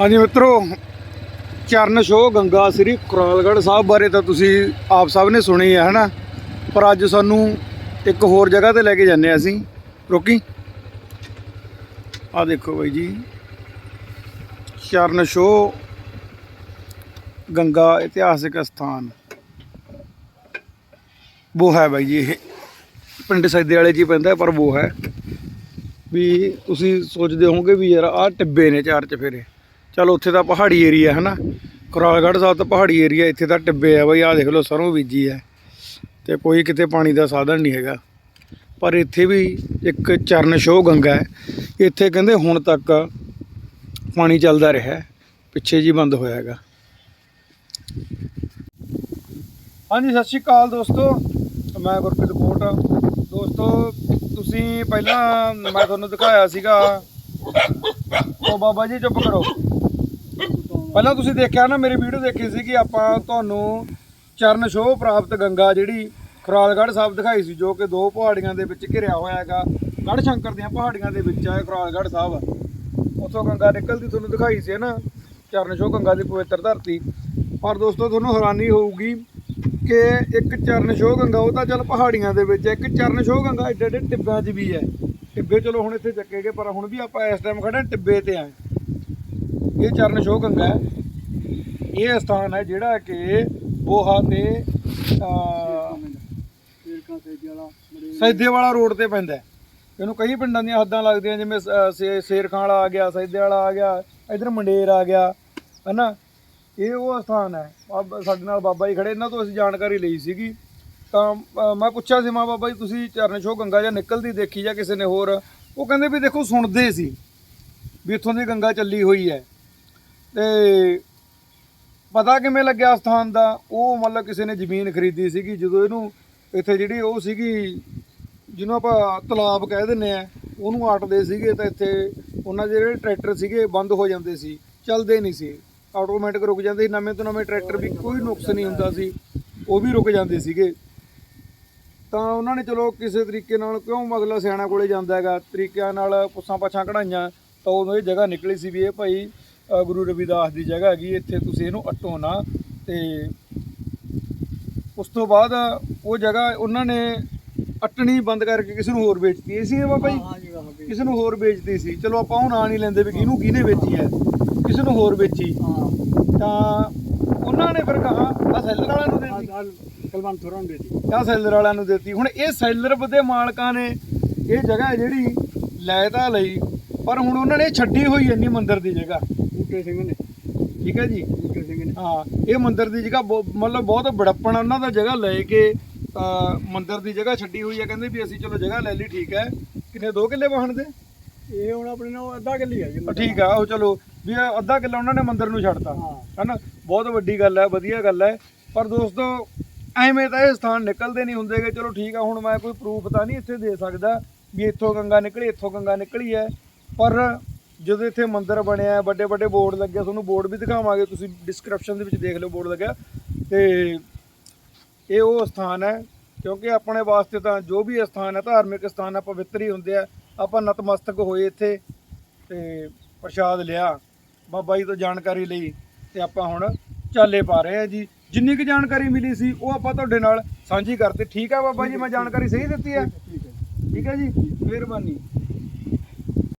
ਹਾਂਜੀ ਮਿੱਤਰੋ, ਚਰਨ ਛੋਹ ਗੰਗਾ ਸ੍ਰੀ ਕੁਰਾਲਗੜ੍ਹ ਸਾਹਿਬ ਬਾਰੇ ਤਾਂ ਤੁਸੀਂ ਆਪ ਸਭ ਨੇ ਸੁਣੀ ਹੈ, ਹਨਾ? ਪਰ ਅੱਜ ਸਾਨੂੰ ਇੱਕ ਹੋਰ ਜਗ੍ਹਾ ਤੇ ਲੈ ਕੇ ਜਾਂਦੇ ਹਾਂ ਅਸੀਂ। ਰੋਕੀ? ਆ ਦੇਖੋ ਬਾਈ ਜੀ। ਚਰਨ ਸ਼ੋ ਗੰਗਾ ਇਤਿਹਾਸਿਕ ਸਥਾਨ। ਉਹ ਹੈ ਬਾਈ ਜੀ ਇਹ। ਪਿੰਡ ਸੈਦੇ ਵਾਲੇ 'ਚ ਹੀ ਪੈਂਦਾ, ਪਰ ਉਹ ਹੈ। ਵੀ ਤੁਸੀਂ ਸੋਚਦੇ ਹੋਵੋਗੇ ਵੀ ਯਾਰ ਆਹ ਟਿੱਬੇ ਨੇ ਚਾਰ ਚਫੇਰੇ। ਚਲ ਉੱਥੇ ਤਾਂ ਪਹਾੜੀ ਏਰੀਆ ਹੈ ਨਾ। ਕਰਾਲਗੜ੍ਹ ਸਾਹਿਬ ਤਾਂ ਪਹਾੜੀ ਏਰੀਆ, ਇੱਥੇ ਤਾਂ ਟਿੱਬੇ ਆ ਬਈ, ਆਹ ਦੇਖ ਲਓ, ਸਰੋਂ ਬੀਜੀ ਹੈ। ਤੇ ਕੋਈ ਕਿਤੇ ਪਾਣੀ ਦਾ ਸਾਧਨ ਨਹੀਂ ਹੈਗਾ। ਪਰ ਇੱਥੇ ਵੀ ਇੱਕ ਚਰਨ ਛੋਹ ਗੰਗਾ ਹੈ। ਇੱਥੇ ਕਹਿੰਦੇ ਹੁਣ ਤੱਕ ਪਾਣੀ ਚੱਲਦਾ ਰਿਹਾ ਪਿੱਛੇ ਜੀ ਬੰਦ ਹੋਇਆ ਹੈਗਾ। ਹਾਂਜੀ, ਸਤਿ ਸ਼੍ਰੀ ਅਕਾਲ ਦੋਸਤੋ। ਮੈਂ ਗੁਰਪ੍ਰੀਤ ਕੋਟ। ਦੋਸਤੋ, ਤੁਸੀਂ ਪਹਿਲਾਂ ਮੈਂ ਤੁਹਾਨੂੰ ਦਿਖਾਇਆ ਸੀਗਾ। ਉਹ ਬਾਬਾ ਜੀ, ਚੁੱਪ ਕਰੋ। ਪਹਿਲਾਂ ਤੁਸੀਂ ਦੇਖਿਆ ਨਾ, ਮੇਰੀ ਵੀਡੀਓ ਦੇਖੀ ਸੀ ਕਿ ਆਪਾਂ ਤੁਹਾਨੂੰ ਚਰਨ ਸ਼ੋਹ ਪ੍ਰਾਪਤ ਗੰਗਾ ਜਿਹੜੀ ਖੁਰਾਲਗੜ੍ਹ ਸਾਹਿਬ ਦਿਖਾਈ ਸੀ, ਜੋ ਕਿ ਦੋ ਪਹਾੜੀਆਂ ਦੇ ਵਿੱਚ ਘਿਰਿਆ ਹੋਇਆ ਹੈਗਾ। ਗੜ੍ਹ ਸ਼ੰਕਰ ਦੀਆਂ ਪਹਾੜੀਆਂ ਦੇ ਵਿੱਚ ਹੈ ਖੁਰਾਲਗੜ੍ਹ ਸਾਹਿਬ। ਉੱਥੋਂ ਗੰਗਾ ਨਿਕਲਦੀ ਤੁਹਾਨੂੰ ਦਿਖਾਈ ਸੀ ਨਾ, ਚਰਨ ਛੋਹ ਗੰਗਾ ਦੀ ਪਵਿੱਤਰ ਧਰਤੀ। ਪਰ ਦੋਸਤੋ, ਤੁਹਾਨੂੰ ਹੈਰਾਨੀ ਹੋਊਗੀ ਕਿ ਇੱਕ ਚਰਨ ਛੋਹ ਗੰਗਾ, ਉਹ ਤਾਂ ਚੱਲ ਪਹਾੜੀਆਂ ਦੇ ਵਿੱਚ ਇੱਕ ਚਰਨ ਸ਼ੋਹ ਗੰਗਾ ਏਡੇ ਏਡੇ ਟਿੱਬਾਂ 'ਚ ਵੀ ਹੈ। ਟਿੱਬੇ ਚਲੋ ਹੁਣ ਇੱਥੇ ਚੱਕੇ ਗਏ ਪਰ ਹੁਣ ਵੀ ਆਪਾਂ ਇਸ ਟਾਈਮ ਖੜੇ ਹਾਂ, ਟਿੱਬੇ ਤੇ ਆਏ। ਇਹ ਚਰਨ ਸ਼ੋਹ ਗੰਗਾ ਹੈ। ਇਹ ਸਥਾਨ ਹੈ ਜਿਹੜਾ ਕਿ ਬੋਹਾ ਤੇ ਅਹ, ਸੈਦੇ ਵਾਲਾ ਰੋਡ ਤੇ ਪੈਂਦਾ ਇਹਨੂੰ ਕਈ ਪਿੰਡਾਂ ਦੀਆਂ ਹੱਦਾਂ ਲੱਗਦੀਆਂ ਜਿਵੇਂ ਸ- ਸੇ- ਸ਼ੇਰਖਾਂ ਵਾਲਾ ਆ ਗਿਆ ਸੈਦੇ ਵਾਲਾ ਆ ਗਿਆ ਇਧਰ ਮੰਡੇਰ ਆ ਗਿਆ ਹਨਾ? ਇਹ ਉਹ ਸਥਾਨ ਹੈ। ਬਾਬਾ- ਸਾਡੇ ਨਾਲ ਬਾਬਾ ਜੀ ਖੜੇ ਇਹਨਾਂ ਤੋਂ ਅਸੀਂ ਜਾਣਕਾਰੀ ਲਈ ਸੀਗੀ। ਤਾਂ ਮੈਂ ਪੁੱਛਿਆ ਸੀ ਮਾ ਬਾਬਾ ਜੀ ਤੁਸੀਂ ਚਰਨ ਸ਼ੋਹ ਗੰਗਾ ਜਾਂ ਨਿਕਲਦੀ ਦੇਖੀ ਜਾਂ ਕਿਸੇ ਨੇ ਹੋਰ? ਉਹ ਕਹਿੰਦੇ ਵੀ ਦੇਖੋ ਸੁਣਦੇ ਸੀ ਵੀ ਇੱਥੋਂ ਦੀ ਗੰਗਾ ਚੱਲੀ ਹੋਈ ਹੈ। ਤੇ ਪਤਾ ਕਿਵੇਂ ਲੱਗਿਆ ਸਥਾਨ ਦਾ? ਉਹ ਮਤਲਬ ਕਿਸੇ ਨੇ ਜ਼ਮੀਨ ਖਰੀਦੀ ਸੀਗੀ, ਜਦੋਂ ਇਹਨੂੰ ਇੱਥੇ ਜਿਹੜੀ ਉਹ ਸੀਗੀ, ਜਿਹਨੂੰ ਆਪਾਂ ਤਲਾਬ ਕਹਿ ਦਿੰਨੇ ਆ, ਉਹਨੂੰ ਆਟਦੇ ਸੀਗੇ ਤਾਂ ਇੱਥੇ ਉਹਨਾਂ ਦੇ ਜਿਹੜੇ ਟਰੈਕਟਰ ਸੀਗੇ ਬੰਦ ਹੋ ਜਾਂਦੇ ਸੀ, ਚੱਲਦੇ ਨਹੀਂ ਸੀ। ਆਟੋਮੈਟਿਕ ਰੁਕ ਜਾਂਦੇ ਸੀ, ਨਵੇਂ ਤੋਂ ਨਵੇਂ ਟਰੈਕਟਰ ਵੀ ਕੋਈ ਨੁਕਸ ਨਹੀਂ ਹੁੰਦਾ ਸੀ, ਉਹ ਵੀ ਰੁਕ ਜਾਂਦੇ ਸੀਗੇ। ਤਾਂ ਉਹਨਾਂ ਨੇ ਚਲੋ ਕਿਸੇ ਤਰੀਕੇ ਨਾਲ ਕਿਉਂ ਅਗਲਾ ਸਿਆਣਾ ਕੋਲੇ ਜਾਂਦਾ ਹੈਗਾ, ਤਰੀਕਿਆਂ ਨਾਲ ਪੁੱਛਾਂ ਪਾਛਾਂ ਕਢਾਈਆਂ, ਤਾਂ ਉਦੋਂ ਇਹ ਜਗ੍ਹਾ ਨਿਕਲੀ ਸੀ ਵੀ ਇਹ ਭਾਈ ਗੁਰੂ ਰਵਿਦਾਸ ਦੀ ਜਗ੍ਹਾ ਹੈਗੀ ਇੱਥੇ ਤੁਸੀਂ ਇਹਨੂੰ ਅਟੋ ਨਾ। ਤੇ ਉਸ ਤੋਂ ਬਾਅਦ ਉਹ ਜਗ੍ਹਾ ਉਹਨਾਂ ਨੇ ਅਟਣੀ ਬੰਦ ਕਰਕੇ ਕਿਸੇ ਨੂੰ ਹੋਰ ਵੇਚਤੀ। ਸੀ ਇਹ ਬਾਬਾ ਜੀ? ਕਿਸੇ ਨੂੰ ਹੋਰ ਵੇਚਦੀ ਸੀ। ਚਲੋ ਆਪਾਂ ਉਹ ਨਾਂ ਨਹੀਂ ਲੈਂਦੇ ਵੀ ਕਿਹਨੂੰ ਕਿਹਨੇ ਵੇਚੀ ਹੈ। ਕਿਸੇ ਨੂੰ ਹੋਰ ਵੇਚੀ। ਤਾਂ ਉਹਨਾਂ ਨੇ ਫਿਰ ਕਹਾ ਆ ਸੈਲਰ ਵਾਲਿਆਂ ਨੂੰ ਦਿੱਤੀ। ਕਲਵੰਤ ਥੋਰਾਂ ਦੇ ਦੀ ਆ ਸੈਲਰ ਵਾਲਿਆਂ ਨੂੰ ਦਿੱਤੀ। ਹੁਣ ਇਹ ਸੈਲਰ ਦੇ ਮਾਲਕਾਂ ਨੇ ਇਹ ਜਗ੍ਹਾ ਜਿਹੜੀ ਲੈ ਤਾਂ ਲਈ ਪਰ ਹੁਣ ਉਹਨਾਂ ਨੇ ਛੱਡੀ ਹੋਈ ਇੰਨੀ ਮੰਦਿਰ ਦੀ ਜਗ੍ਹਾ। ਬੂਟੇ ਸਿੰਘ ਨੇ। ਠੀਕ ਹੈ ਜੀ? ਬੂਟੇ ਸਿੰਘ ਨੇ। ਹਾਂ ਇਹ ਮੰਦਿਰ ਦੀ ਜਗ੍ਹਾ ਮਤਲਬ ਬਹੁਤ ਬੜੱਪਣ ਉਹਨਾਂ ਦਾ ਜਗ੍ਹਾ ਲੈ ਕੇ ਮੰਦਿਰ ਦੀ ਜਗ੍ਹਾ ਛੱਡੀ ਹੋਈ ਹੈ ਕਹਿੰਦੇ ਵੀ ਅਸੀਂ ਚਲੋ ਜਗ੍ਹਾ ਲੈ ਲਈ ਠੀਕ ਹੈ। ਕਿੰਨੇ 2 ਕਿੱਲੇ ਵਾਹਣ ਦੇ? ਇਹ ਹੁਣ ਆਪਣੇ ਨਾਲ ਅੱਧਾ ਕਿੱਲੀ ਆ ਜੀ ਠੀਕ ਆ ਉਹ ਚਲੋ ਵੀ ਅੱਧਾ ਕਿੱਲਾ ਉਹਨਾਂ ਨੇ ਮੰਦਿਰ ਨੂੰ ਛੱਡਤਾ। ਹਾਂ। ਹਨਾ? ਬਹੁਤ ਵੱਡੀ ਗੱਲ ਹੈ ਵਧੀਆ ਗੱਲ ਹੈ। ਪਰ ਦੋਸਤੋ ਐਵੇਂ ਤਾਂ ਇਹ ਸਥਾਨ ਨਿਕਲਦੇ ਨਹੀਂ ਹੁੰਦੇਗੇ ਚਲੋ ਠੀਕ ਆ ਹੁਣ ਮੈਂ ਕੋਈ ਪ੍ਰੂਫ ਤਾਂ ਨਹੀਂ ਇੱਥੇ ਦੇ ਸਕਦਾ ਵੀ ਇੱਥੋਂ ਗੰਗਾ ਨਿਕਲੀ ਇੱਥੋਂ ਗੰਗਾ ਨਿਕਲੀ ਹੈ। ਪਰ ਜਦੋਂ ਇੱਥੇ ਮੰਦਿਰ ਬਣਿਆ ਵੱਡੇ ਵੱਡੇ ਬੋਰਡ ਲੱਗੇ ਤੁਹਾਨੂੰ ਬੋਰਡ ਵੀ ਦਿਖਾਵਾਂਗੇ ਤੁਸੀਂ ਡਿਸਕ੍ਰਿਪਸ਼ਨ ਦੇ ਵਿੱਚ ਦੇਖ ਲਿਓ ਬੋਰਡ ਲੱਗਿਆ ਤੇ ਇਹ ਉਹ ਸਥਾਨ ਹੈ ਕਿਉਂਕਿ ਆਪਣੇ ਵਾਸਤੇ ਤਾਂ ਜੋ ਵੀ ਸਥਾਨ ਹੈ ਧਾਰਮਿਕ ਸਥਾਨ ਆ ਪਵਿੱਤਰ ਹੀ ਹੁੰਦੇ ਆ। ਆਪਾਂ ਨਤਮਸਤਕ ਹੋਏ ਇੱਥੇ ਤੇ ਪ੍ਰਸ਼ਾਦ ਲਿਆ ਬਾਬਾ ਜੀ ਤੋਂ ਜਾਣਕਾਰੀ ਲਈ ਤੇ ਆਪਾਂ ਹੁਣ ਚਾਲੇ ਪਾ ਰਹੇ ਆ ਜੀ। ਜਿੰਨੀ ਕੁ ਜਾਣਕਾਰੀ ਮਿਲੀ ਸੀ ਉਹ ਆਪਾਂ ਤੁਹਾਡੇ ਨਾਲ ਸਾਂਝੀ ਕਰਤੇ। ਠੀਕ ਆ ਬਾਬਾ ਜੀ ਮੈਂ ਜਾਣਕਾਰੀ ਸਹੀ ਦਿੱਤੀ ਹੈ। ਠੀਕ ਹੈ ਜੀ ਮਿਹਰਬਾਨੀ।